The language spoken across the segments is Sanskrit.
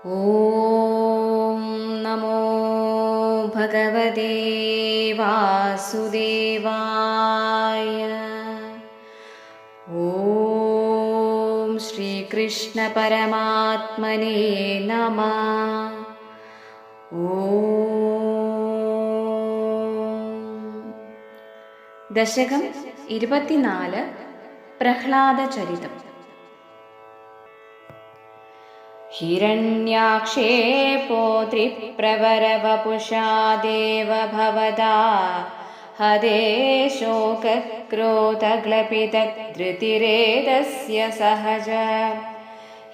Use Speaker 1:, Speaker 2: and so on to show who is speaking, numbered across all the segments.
Speaker 1: ॐ नमो भगवते वासुदेवाय। ॐ श्रीकृष्णपरमात्मने नमः। दशकम् इरुपतिनाल् प्रह्लादचरितम् हिरण्याक्षे पोत्रिप्रवरवपुषा देव भवदा हदे शोकक्रोधग्लपितधृतिरेदस्य सहज।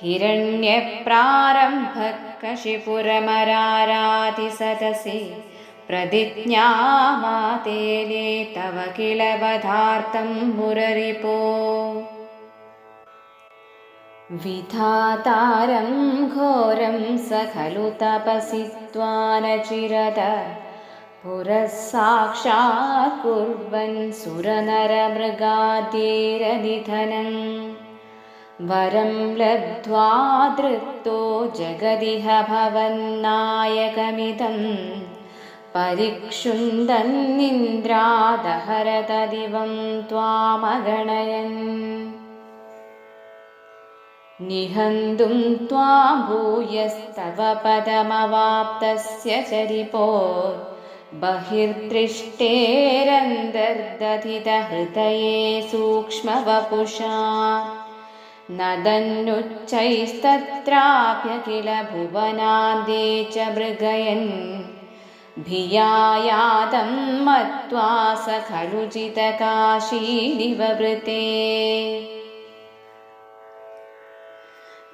Speaker 1: हिरण्यप्रारम्भकशिपुरमरारातिसदसि। प्रतिज्ञामातेले तव किल वधार्तं मुररिपो विधातारं घोरं स खलु तपसि त्वानचिरत पुरः साक्षात् कुर्वन् सुरनरमृगाद्यैरनिधनं वरं लब्ध्वा धृतो जगदिह भवन्नायकमिदं। परिक्षुन्दन्निन्द्रादहरतदिवं त्वामगणयन् निहन्तुं त्वां भूयस्तव पदमवाप्तस्य चरिपो। बहिर्दृष्टेरन्तर्दधितहृदये सूक्ष्मवपुषा। नदन्नुच्चैस्तत्राप्य किल भुवनान्ते च मृगयन्। भियायातं मत्वा स खलु जितकाशीनिववृते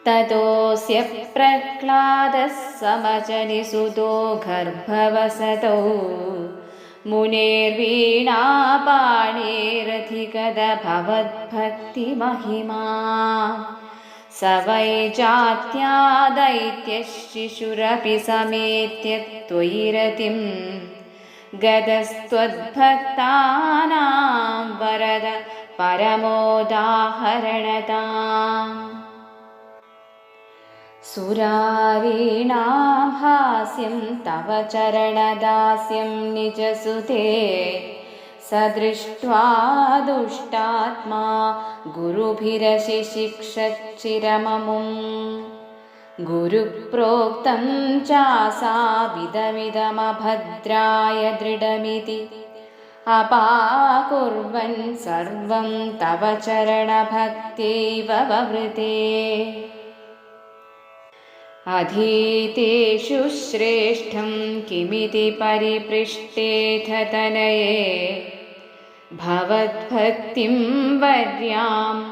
Speaker 1: ततोऽस्य प्रह्लादः समजनिसुतो गर्भवसतौ। मुनेर्वीणापाणेरधिगदभवद्भक्तिमहिमा स वै जात्या दैत्यशिशुरपि समेत्य त्वयि रतिं गदस्त्वद्भक्तानां वरद परमोदाहरणताम् सुरारीणां हास्यं तव चरणदास्यं निजसुते। स दृष्ट्वा दुष्टात्मा गुरुभिरशिशिक्षच्चिरममुं गुरुप्रोक्तं चासाविदमिदमभद्राय दृढमिति। अपाकुर्वन् सर्वं तव चरणभक्त्यैव ववृते अधीतेषु श्रेष्ठं किमिति परिपृष्टेऽथ तनये भवद्भक्तिं वर्याम्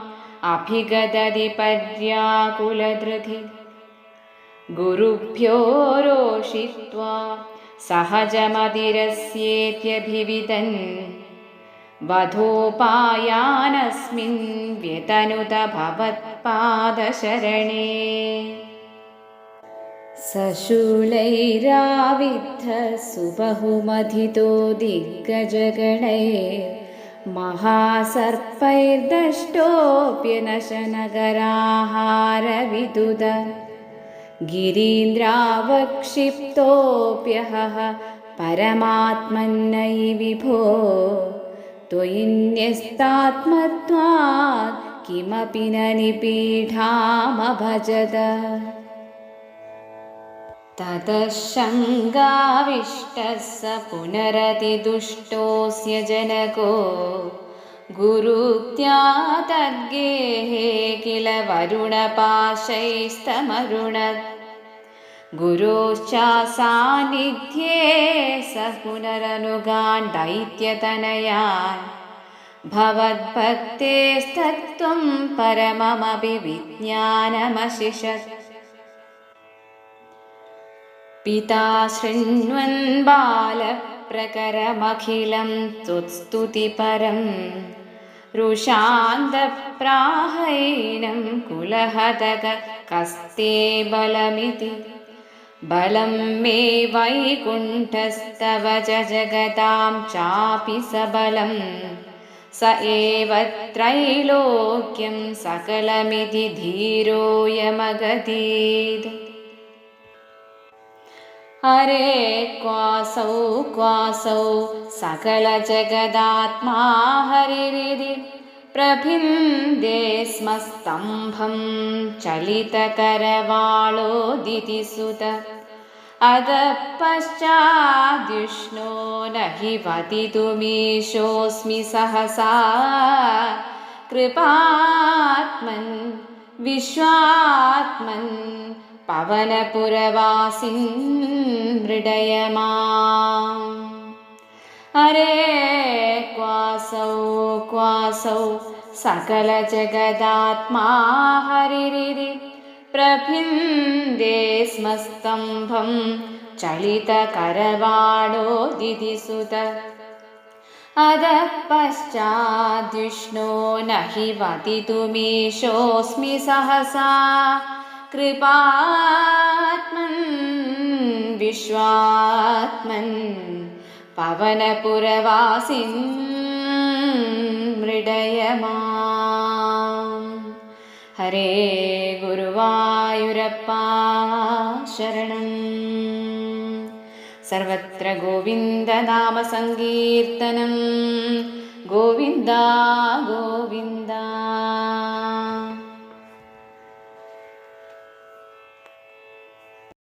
Speaker 1: अभिगदति पर्याकुलधृति गुरुभ्यो रोषित्वा सहजमतिरस्येत्यभिविदन् वधोपायानस्मिन् व्यतनुत भवत्पादशरणे सशूलैराविद्धः सुबहुमथितो दिग्गजगणै महासर्पैर्दष्टोऽप्यनशनगराहारविदुद गिरीन्द्रावक्षिप्तोऽप्यहः परमात्मन्नै विभो। त्वयि न्यस्तात्मत्वात् किमपि न निपीठामभजत ततः शङ्गाविष्टः स पुनरतिदुष्टोऽस्य जनको तद्गेः किल वरुणपाशैस्तमरुणत्। गुरोश्चासान्निध्ये स पुनरनुगाण्डैत्यतनयान् भवद्भक्तेस्तत्त्वं परममपि विज्ञानमशिषत् पिता शृण्वन् बालप्रकरमखिलं त्वत्स्तुतिपरं। रुषान्तप्राहैनं कुलहतक कस्ते बलमिति। बलं मे वैकुण्ठस्तव च जगतां चापि सबलं स एव त्रैलोक्यं सकलमिति धीरोऽयमगतीत् हरे क्वासौ क्वासौ सकलजगदात्मा हरिरिरि प्रभिन्दे स्म स्तम्भं चलितकरवाळोदितिसुत अधः पश्चाद्युष्णो न हि वदितुमीशोऽस्मि सहसा। कृपात्मन् विश्वात्मन् पवनपुरवासिन् मृडयमा हरे क्वासौ क्वासौ सकलजगदात्मा हरिरिरि प्रभिन्दे स्म स्तम्भं चलितकरवाणोदितिसुत अधः पश्चाद्विष्णो न हि वदितुमीशोऽस्मि सहसा कृपात्मन् विश्वात्मन् पवनपुरवासिन् मृडयमा हरे गुरुवायुरप्पा शरणम्। सर्वत्र गोविन्दनामसङ्कीर्तनं गोविन्दा गोविन्दा